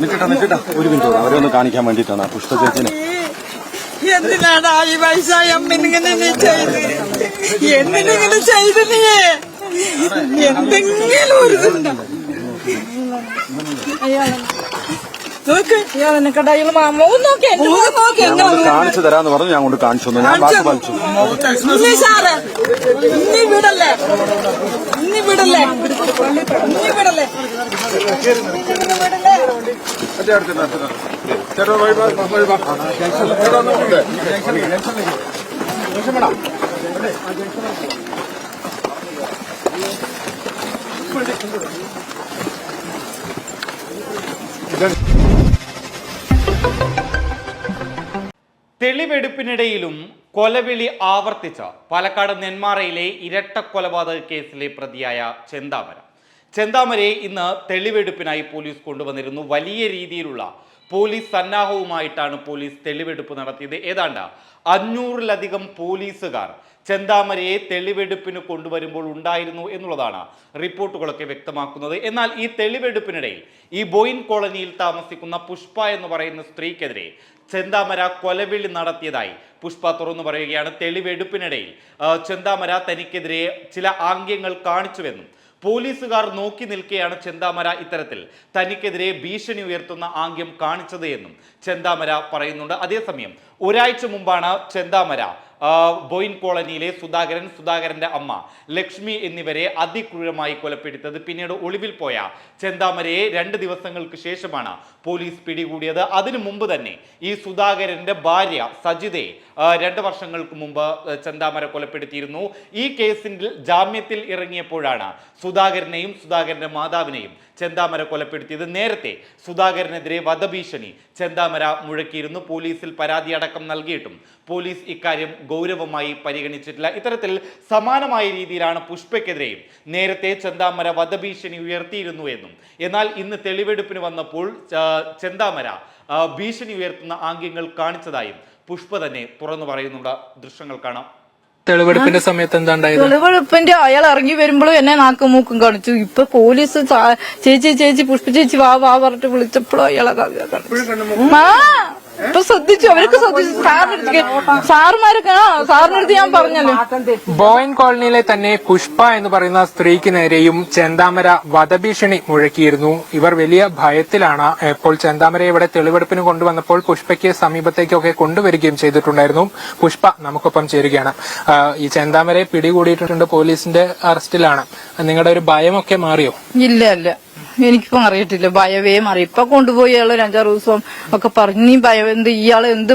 നിൽക്കട്ടെ നിൽക്കട്ടെ ഒരു മിനിറ്റ് അവരെ ഒന്ന് കാണിക്കാൻ വേണ്ടിയിട്ടാണ് ആ പുഷ്പ ചേച്ചിനെ എന്തിനാടാ ഈ വയസ്സായ അമ്മിനിങ്ങനെ നീ ചെയ്ത്? എന്തിനിങ്ങനെ ചെയ്ത് നീ? എന്തെങ്കിലും ഒരു ഇതുണ്ടോ. കാണിച്ചു തരാന്ന് പറഞ്ഞു ഞാൻ കൊണ്ട് കാണിച്ചു തന്നു. ഞാൻ വാക്ക് പാലിച്ചു ഇനി സാറേ ഇനി വിടല്ലേ ഇനി വിടല്ലേ ഇനി വിടല്ലേ തെളിവെടുപ്പിനിടയിലും കൊലവിളി ആവർത്തിച്ച പാലക്കാട് നെന്മാറയിലെ ഇരട്ട കൊലപാതക കേസിലെ പ്രതിയായ ചെന്താമര. ചെന്താമരയെ ഇന്ന് തെളിവെടുപ്പിനായി പോലീസ് കൊണ്ടുവന്നിരുന്നു. വലിയ രീതിയിലുള്ള പോലീസ് സന്നാഹവുമായിട്ടാണ് പോലീസ് തെളിവെടുപ്പ് നടത്തിയത്. ഏതാണ്ട് അഞ്ഞൂറിലധികം പോലീസുകാർ ചെന്താമരയെ തെളിവെടുപ്പിന് കൊണ്ടുവരുമ്പോൾ ഉണ്ടായിരുന്നു എന്നുള്ളതാണ് റിപ്പോർട്ടുകളൊക്കെ വ്യക്തമാക്കുന്നത്. എന്നാൽ ഈ തെളിവെടുപ്പിനിടയിൽ ഈ ബോയിൻ കോളനിയിൽ താമസിക്കുന്ന പുഷ്പ എന്ന് പറയുന്ന സ്ത്രീക്കെതിരെ ചെന്താമര കൊലവിളി നടത്തിയതായി പുഷ്പ തുറന്നു പറയുകയാണ്. തെളിവെടുപ്പിനിടയിൽ ചെന്താമര തനിക്കെതിരെ ചില ആംഗ്യങ്ങൾ കാണിച്ചുവെന്നും പോലീസുകാർ നോക്കി നിൽക്കെയാണ് ചെന്താമര ഇത്തരത്തിൽ. തനിക്കെതിരെ ഭീഷണി ഉയർത്തുന്ന ആംഗ്യം കാണിച്ചത് എന്നും ചെന്താമര പറയുന്നുണ്ട്. അതേസമയം ഒരാഴ്ച മുമ്പാണ് ചെന്താമര ബോയിൻ കോളനിയിലെ സുധാകരൻ സുധാകരന്റെ അമ്മ ലക്ഷ്മി എന്നിവരെ അതിക്രൂരമായി കൊലപ്പെടുത്തത് പിന്നീട് ഒളിവിൽ പോയ ചെന്താമരയെ രണ്ട് ദിവസങ്ങൾക്ക് ശേഷമാണ് പോലീസ് പിടികൂടിയത്. അതിനു മുമ്പ് തന്നെ ഈ സുധാകരന്റെ ഭാര്യ സജിതയെ രണ്ട് വർഷങ്ങൾക്ക് മുമ്പ് ചെന്താമര കൊലപ്പെടുത്തിയിരുന്നു. ഈ കേസിൽ ജാമ്യത്തിൽ ഇറങ്ങിയപ്പോഴാണ് സുധാകരനെയും സുധാകരന്റെ മാതാവിനെയും ചെന്താമര കൊലപ്പെടുത്തിയത് നേരത്തെ സുധാകരനെതിരെ വധഭീഷണി. ചെന്താമര മുഴക്കിയിരുന്നു. പോലീസിൽ പരാതി അടക്കം നൽകിയിട്ടും പോലീസ് ഇക്കാര്യം ഗൗരവമായി പരിഗണിച്ചിട്ടില്ല. ഇത്തരത്തിൽ സമാനമായ രീതിയിലാണ് പുഷ്പയ്ക്കെതിരെയും നേരത്തെ ചെന്താമര വധഭീഷണി ഉയർത്തിയിരുന്നു എന്നും. എന്നാൽ ഇന്ന് തെളിവെടുപ്പിന് വന്നപ്പോൾ ചെന്താമര ഭീഷണി ഉയർത്തുന്ന ആംഗ്യങ്ങൾ കാണിച്ചതായും പുഷ്പ തന്നെ തുറന്നു പറയുന്നുണ്ട്. ദൃശ്യങ്ങൾ കാണാം. തെളിവെടുപ്പിന്റെ സമയത്ത് എന്താ ഉണ്ടായത് തെളിവെടുപ്പിന്റെ അയാൾ ഇറങ്ങി വരുമ്പോഴും എന്നെ നാക്കും മൂക്കും കാണിച്ചു. ഇപ്പൊ പോലീസ് ചേച്ചി ചേച്ചി പുഷ്പ ചേച്ചി വാ വാ പറഞ്ഞിട്ട് വിളിച്ചപ്പോഴും അയാളെ കാണിച്ചു ഇപ്പൊ ശ്രദ്ധിച്ചു അവർക്ക് ശ്രദ്ധിച്ചു. സാറിനടുത്ത് സാറുമാരൊക്കെ ആ സാറിനടുത്ത് ഞാൻ പറഞ്ഞല്ലോ. ബോയിൻ കോളനിയിലെ തന്നെ പുഷ്പ എന്ന് പറയുന്ന സ്ത്രീക്ക് നേരെയും ചെന്താമര വധഭീഷണി മുഴക്കിയിരുന്നു. ഇവർ വലിയ ഭയത്തിലാണ്. ഇപ്പോൾ ചെന്താമരയെ ഇവിടെ തെളിവെടുപ്പിന് കൊണ്ടുവന്നപ്പോൾ പുഷ്പയ്ക്ക് സമീപത്തേക്കൊക്കെ കൊണ്ടുവരികയും ചെയ്തിട്ടുണ്ടായിരുന്നു. പുഷ്പ നമുക്കൊപ്പം ചേരുകയാണ്. ഈ ചെന്താമരയെ പിടികൂടിയിട്ടുണ്ട് പോലീസിന്റെ അറസ്റ്റിലാണ്. നിങ്ങളുടെ ഒരു ഭയമൊക്കെ മാറിയോ? ഇല്ല ഇല്ല. എനിക്കിപ്പോ അറിയത്തില്ല. ഭയവേ മാറി. ഇപ്പൊ കൊണ്ടുപോയി ഇയാൾ അഞ്ചാറ് ദിവസം ഒക്കെ പറഞ്ഞു നീ ഭയം എന്ത് ഇയാൾ എന്ത്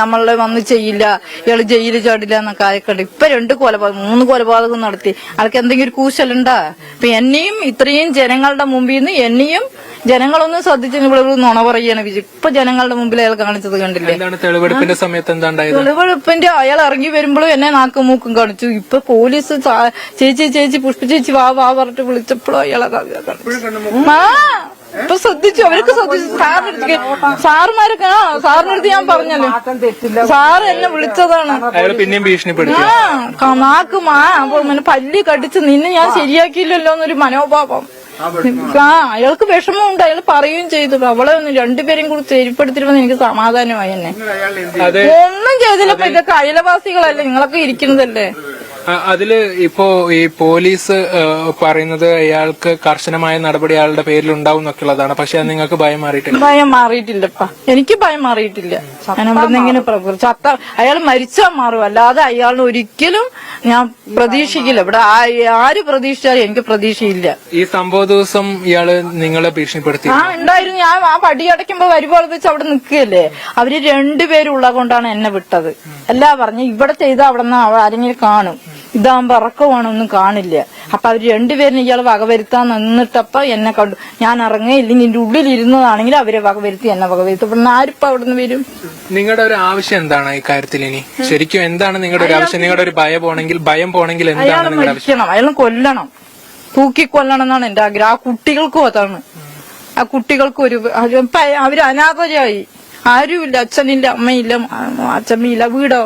നമ്മളെ വന്ന് ചെയ്യില്ല. ഇയാൾ ജയിലിൽ ചാടില്ല എന്നൊക്കെ ആയിക്കണ്ട്. ഇപ്പൊ രണ്ട് കൊലപാതകം മൂന്ന് കൊലപാതകം നടത്തി. ആൾക്ക് എന്തെങ്കിലും ഒരു കൂശലുണ്ടാ? ഇപ്പൊ എന്നെയും ഇത്രയും ജനങ്ങളുടെ മുമ്പിൽ നിന്ന് എന്നെയും ജനങ്ങളൊന്നും ശ്രദ്ധിച്ചു ഇവിടെ ഒരു നുണ പറയാണ് വിജയ് ഇപ്പൊ ജനങ്ങളുടെ മുമ്പിൽ അയാൾ കാണിച്ചത് കണ്ടില്ലേ? തെളിവെടുപ്പിന്റെ സമയത്ത് തെളിവെടുപ്പിന്റെ അയാൾ ഇറങ്ങി വരുമ്പോഴും എന്നെ നാക്കും മൂക്കും കാണിച്ചു. ഇപ്പൊ പോലീസ് ചേച്ചി ചേച്ചി പുഷ്പ ചേച്ചി വാ വാ പറഞ്ഞിട്ട് വിളിച്ചപ്പോഴും അയാളെ കാണിച്ചു ഇപ്പൊ ശ്രദ്ധിച്ചു? അവർക്ക് ശ്രദ്ധിച്ചു സാറിനടുത്ത് സാറുമാരൊക്കെ ആ സാറിനടുത്ത് ഞാൻ പറഞ്ഞല്ലോ. സാറ് എന്നെ വിളിച്ചതാണ്. അയാൾ പിന്നെയും ഭീഷണിപ്പെടുത്തി. ആ ക- നാക്ക് മാ അപ്പൊ പല്ലി കടിച്ച് നിന്നെ ഞാൻ ശരിയാക്കിയില്ലല്ലോ എന്നൊരു മനോഭാവം. ആ അയാൾക്ക് വിഷമമുണ്ട്. അയാൾ പറയുകയും ചെയ്തു. അവളെ ഒന്ന് രണ്ടുപേരും കൂടി ശരിപ്പെടുത്തിരുമ്പോൾ എനിക്ക് സമാധാനമായി എന്നെ. അതെ ഒന്നും ചെയ്തില്ല ഇപ്പൊ ഇതൊക്കെ അയലവാസികളല്ലേ നിങ്ങളൊക്കെ ഇരിക്കുന്നതല്ലേ? അതിൽ ഇപ്പോ ഈ പോലീസ് പറയുന്നത് അയാൾക്ക് കർശനമായ നടപടി അയാളുടെ പേരിൽ ഉണ്ടാവും എന്നൊക്കെ ഉള്ളതാണ് പക്ഷെ അത് നിങ്ങൾക്ക് ഭയം മാറിയിട്ടില്ല. ഭയം മാറിയിട്ടില്ലപ്പ. എനിക്ക് ഭയം മാറിയിട്ടില്ല. ഞാൻ അവിടെ ഇങ്ങനെ ചത്ത അയാൾ മരിച്ചാൽ മാറും. അല്ലാതെ അയാളിന് ഒരിക്കലും ഞാൻ പ്രതീക്ഷിക്കില്ല. ഇവിടെ ആര് പ്രതീക്ഷിച്ചാലും എനിക്ക് പ്രതീക്ഷയില്ല. ഈ സംഭവ ദിവസം ഇയാൾ നിങ്ങളെ ഭീഷണിപ്പെടുത്തി. ആ ഉണ്ടായിരുന്നു. ഞാൻ ആ പടി അടയ്ക്കുമ്പോ വരുമ്പോൾ വെച്ച് അവിടെ നിൽക്കുകയല്ലേ. അവർ രണ്ടുപേരുള്ള കൊണ്ടാണ് എന്നെ വിട്ടത്. അല്ലാ പറഞ്ഞു ഇവിടെ ചെയ്ത അവിടെ നിന്ന് ആരെങ്കിലും കാണും. ഇതാകുമ്പോ ഇറക്കമാണൊന്നും കാണില്ല. അപ്പൊ അവർ രണ്ടുപേരും ഇയാൾ വകവരുത്താൻ നിന്നിട്ടപ്പ എന്നെ കണ്ടു. ഞാൻ ഇറങ്ങി ഇല്ലെങ്കിൽ എന്റെ ഉള്ളിൽ ഇരുന്നതാണെങ്കിൽ അവരെ വകവരുത്തി എന്നെ വകവരുത്തി. അപ്പൊ ആരിപ്പോ അവിടെ നിന്ന് വരും? നിങ്ങളുടെ ഒരു ആവശ്യം എന്താണ് ഈ കാര്യത്തിൽ ഇനി? ശരിക്കും എന്താണ് നിങ്ങളുടെ ഒരു ആവശ്യം? നിങ്ങളുടെ ഒരു ഭയം പോണെങ്കിൽ ഭയം പോണെങ്കിൽ എന്താണ് അയാളെ നിങ്ങളുടെ ആവശ്യം? മരിക്കണം. അയാളെ കൊല്ലണം. തൂക്കിക്കൊല്ലണം എന്നാണ് എന്റെ ആഗ്രഹം. ആ കുട്ടികൾക്കും അതാണ്. ആ കുട്ടികൾക്ക് ഒരു അവർ അനാഥരായി. ആരുമില്ല. അച്ഛനില്ല അമ്മയില്ല അച്ഛമ്മയില്ല. വീടോ?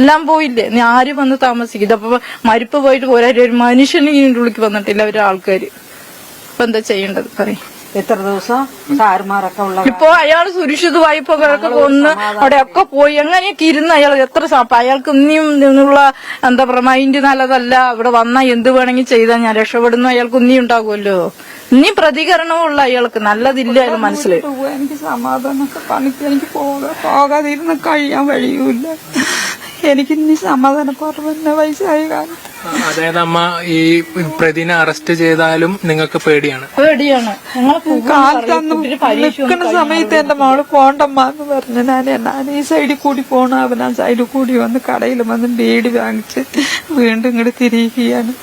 എല്ലാം പോയില്ലേ? നീ ആര് വന്ന് താമസിക്കും? ഇതപ്പോ മരിപ്പ് പോയിട്ട് ഒരേ ഒരു മനുഷ്യന് ഉള്ളിക്ക് വന്നിട്ടില്ല ഒരു ആൾക്കാര്. അപ്പൊ എന്താ ചെയ്യേണ്ടത്? പറയും. എത്ര ദിവസം ഉള്ള ഇപ്പൊ അയാൾ സുരക്ഷിതമായി ഇപ്പൊ കൊന്ന് അവിടെ അവിടെയൊക്കെ പോയി. എങ്ങനെയൊക്കെ ഇരുന്ന് അയാൾ എത്ര അയാൾക്ക് ഇനിയും നിന്നുള്ള എന്താ പറയാ മൈൻഡ് നല്ലതല്ല. ഇവിടെ വന്നാ എന്ത് വേണമെങ്കിൽ ചെയ്താൽ ഞാൻ രക്ഷപ്പെടുന്നു. അയാൾക്ക് ഇനിയും ഉണ്ടാകുമല്ലോ. ഇനി പ്രതികരണമുള്ള അയാൾക്ക്. നല്ലതില്ല അയാൾ മനസ്സിലായി. എനിക്ക് സമാധാനം പണിക്ക് എനിക്ക് പോകാ പോകാതിരുന്ന് കഴിയാൻ വഴിയുമില്ല. എനിക്ക് ഇനി സമാധാനക്കുറവെന്നെ വയസ്സായ കാലം അതായത് അമ്മ ഈ പ്രതിനെ അറസ്റ്റ് ചെയ്താലും നിങ്ങൾക്ക് പേടിയാണ്. പേടിയാണ്. ഞങ്ങളെ കാലത്തന്ന് നിൽക്കുന്ന സമയത്ത് എന്റെ മോൾ പോണ്ടമ്മ എന്ന് പറഞ്ഞു ഞാൻ എന്നാ ഈ സൈഡിൽ കൂടി പോണ? അവൻ ആ സൈഡിൽ കൂടി വന്ന് കടയിൽ വന്ന് ബീഡി വാങ്ങിച്ച് വീണ്ടും ഇങ്ങോട്ട് തിരിയുകയാണ്.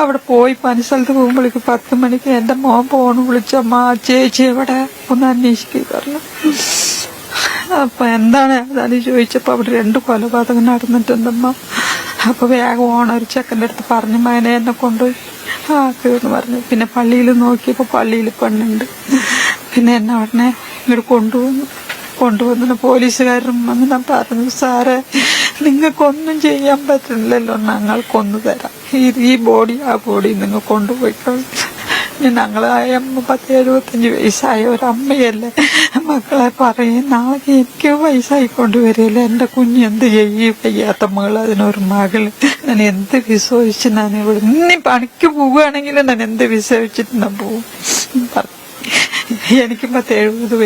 അവിടെ പോയി പനി സ്ഥലത്ത് പോകുമ്പോഴേക്ക് പത്ത് മണിക്ക് എന്റെ മോൻ പോണ് വിളിച്ചമ്മ ചേച്ചി എവിടെ? ഒന്ന് അന്വേഷിക്കുക പറഞ്ഞു. അപ്പൊ എന്താണ്? അതാണ് ചോദിച്ചപ്പോ അവിടെ രണ്ട് കൊലപാതകം നടന്നിട്ടുണ്ടമ്മ. അപ്പൊ വേഗം ഓണ ഒരു ചെക്കന്റെ അടുത്ത് പറഞ്ഞു മകനെ എന്നെ കൊണ്ടുപോയി. ആക്കുമെന്ന് പറഞ്ഞു. പിന്നെ പള്ളിയിൽ നോക്കിയപ്പോ പള്ളിയിൽ പെണ്ണുണ്ട്. പിന്നെ എന്നെ ഉടനെ ഇങ്ങോട്ട് കൊണ്ടുവന്നു. കൊണ്ടുവന്നിട്ട് പോലീസുകാരും വന്ന് ഞാൻ പറഞ്ഞു സാറേ നിങ്ങൾക്കൊന്നും ചെയ്യാൻ പറ്റുന്നില്ലല്ലോ. ഞങ്ങൾക്കൊന്നു തരാം. ഈ ബോഡി ആ ബോഡി നിങ്ങൾ കൊണ്ടുപോയിക്കോളൂ. ഞങ്ങളായ പത്ത് എഴുപത്തഞ്ച് വയസ്സായ ഒരമ്മയല്ലേ? മക്കളെ പറയും നാളെ എനിക്ക് വയസ്സായി വരില്ല എന്റെ കുഞ്ഞ് എന്ത് ചെയ്യും? വയ്യാത്ത മകൾ അതിനൊരു മകൾ. ഞാൻ എന്ത് വിശ്വസിച്ച് ഞാൻ ഇവിടെ ഇനി പണിക്ക് പോവുകയാണെങ്കിൽ ഞാൻ എന്ത് വിശ്വസിച്ചിട്ട് ഞാൻ പോവും? എനിക്കും പത്ത് എഴുപത്